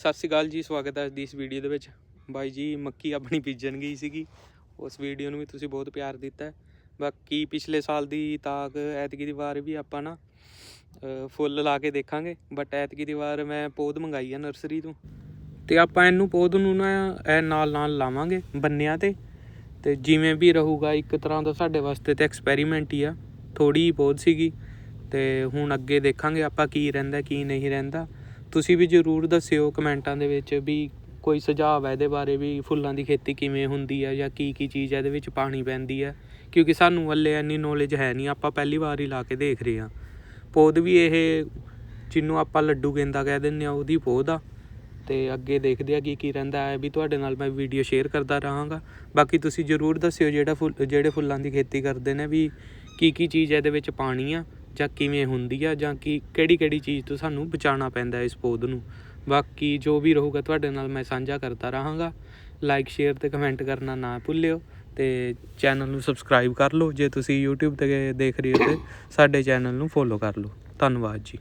ਸਤਿ ਸ਼੍ਰੀ ਅਕਾਲ ਜੀ, ਸਵਾਗਤ ਹੈ ਅੱਜ ਦੀ ਇਸ ਵੀਡੀਓ ਦੇ ਵਿੱਚ। ਬਾਈ ਜੀ, ਮੱਕੀ ਆਪਣੀ ਬੀਜਣ ਗਈ ਸੀਗੀ। ਉਸ ਵੀਡੀਓ ਨੂੰ ਵੀ ਤੁਸੀਂ ਬਹੁਤ ਪਿਆਰ ਦਿੱਤਾ ਬਾਕੀ ਪਿਛਲੇ ਸਾਲ ਦੀ ਤਾਕ ਐਤਕੀ ਦੀ ਵਾਰ ਵੀ ਆਪਾਂ ਨਾ ਫੁੱਲ ਲਾ ਕੇ ਦੇਖਾਂਗੇ। ਬਟ ਐਤਕੀ ਦੀ ਵਾਰ ਮੈਂ ਪੌਦ ਮੰਗਾਈ ਆ ਨਰਸਰੀ ਤੋਂ। ਤੇ ਆਪਾਂ ਇਹਨੂੰ ਪੌਦ ਨੂੰ ਨਾ, ਇਹ ਨਾਲ ਨਾਲ ਲਾਵਾਂਗੇ ਬੰਨਿਆਂ ਤੇ। ਤੇ ਜਿਵੇਂ ਵੀ ਰਹੂਗਾ, ਇੱਕ ਤਰ੍ਹਾਂ ਦਾ ਸਾਡੇ ਵਾਸਤੇ ਤੇ ਐਕਸਪੈਰੀਮੈਂਟ ਹੀ ਆ। ਥੋੜੀ ਹੀ ਪੌਦ ਸੀਗੀ। ਤੇ ਹੁਣ ਅੱਗੇ ਦੇਖਾਂਗੇ ਆਪਾਂ ਕੀ ਰਹਿੰਦਾ, ਕੀ ਨਹੀਂ ਰਹਿੰਦਾ। ਤੁਸੀਂ ਵੀ ਜਰੂਰ ਦੱਸਿਓ ਕਮੈਂਟਾਂ ਦੇ ਵਿੱਚ ਵੀ ਕੋਈ ਸੁਝਾਅ ਹੈ ਇਹਦੇ ਬਾਰੇ ਵੀ ਫੁੱਲਾਂ ਦੀ ਖੇਤੀ ਕਿਵੇਂ ਹੁੰਦੀ ਹੈ ਜਾਂ ਕੀ ਕੀ ਚੀਜ਼ ਇਹਦੇ ਵਿੱਚ ਪਾਣੀ ਪੈਂਦੀ ਹੈ, ਕਿਉਂਕਿ ਸਾਨੂੰ ਹੱਲੇ ਇੰਨੀ ਨੌਲੇਜ ਹੈ ਨਹੀਂ, ਆਪਾਂ ਪਹਿਲੀ ਵਾਰ ਹੀ ਲਾ ਕੇ ਦੇਖ ਰਹੇ ਹਾਂ। ਪੌਦ ਵੀ ਇਹ ਜਿਹਨੂੰ ਆਪਾਂ ਲੱਡੂ ਗੇਂਦਾ ਕਹਿ ਦਿੰਦੇ ਆ ਉਹਦੀ ਪੌਦ ਆ। ਤੇ ਅੱਗੇ ਦੇਖਦੇ ਆ ਕੀ ਕੀ ਰਹਿੰਦਾ ਹੈ, ਵੀ ਤੁਹਾਡੇ ਨਾਲ ਮੈਂ ਵੀਡੀਓ ਸ਼ੇਅਰ ਕਰਦਾ ਰਹਾਂਗਾ। ਬਾਕੀ ਤੁਸੀਂ ਜਰੂਰ ਦੱਸਿਓ ਜਿਹੜਾ ਫੁੱਲ, ਜਿਹੜੇ ਫੁੱਲਾਂ ਦੀ ਖੇਤੀ ਕਰਦੇ ਨੇ ਵੀ ਕੀ ਕੀ ਚੀਜ਼ ਇਹਦੇ ਵਿੱਚ ਪਾਣੀ ਆ ਜਾਂ ਕਿਵੇਂ ਹੁੰਦੀ ਆ ਜਾਂ ਕੀ ਕਿਹੜੀ ਕਿਹੜੀ ਚੀਜ਼ ਤੋਂ ਸਾਨੂੰ ਬਚਾਉਣਾ ਪੈਂਦਾ ਇਸ ਪੌਦ ਨੂੰ। ਬਾਕੀ ਜੋ ਵੀ ਰਹੂਗਾ ਤੁਹਾਡੇ ਨਾਲ ਮੈਂ ਸਾਂਝਾ ਕਰਦਾ ਰਹਾਂਗਾ। ਲਾਈਕ ਸ਼ੇਅਰ ਤੇ ਕਮੈਂਟ ਕਰਨਾ ਨਾ ਭੁੱਲਿਓ ਤੇ ਚੈਨਲ ਨੂੰ ਸਬਸਕ੍ਰਾਈਬ ਕਰ ਲਓ। ਜੇ ਤੁਸੀਂ YouTube ਤੇ ਦੇਖ ਰਹੇ ਹੋ ਤੇ ਸਾਡੇ ਚੈਨਲ ਨੂੰ ਫੋਲੋ ਕਰ ਲਓ। ਧੰਨਵਾਦ ਜੀ।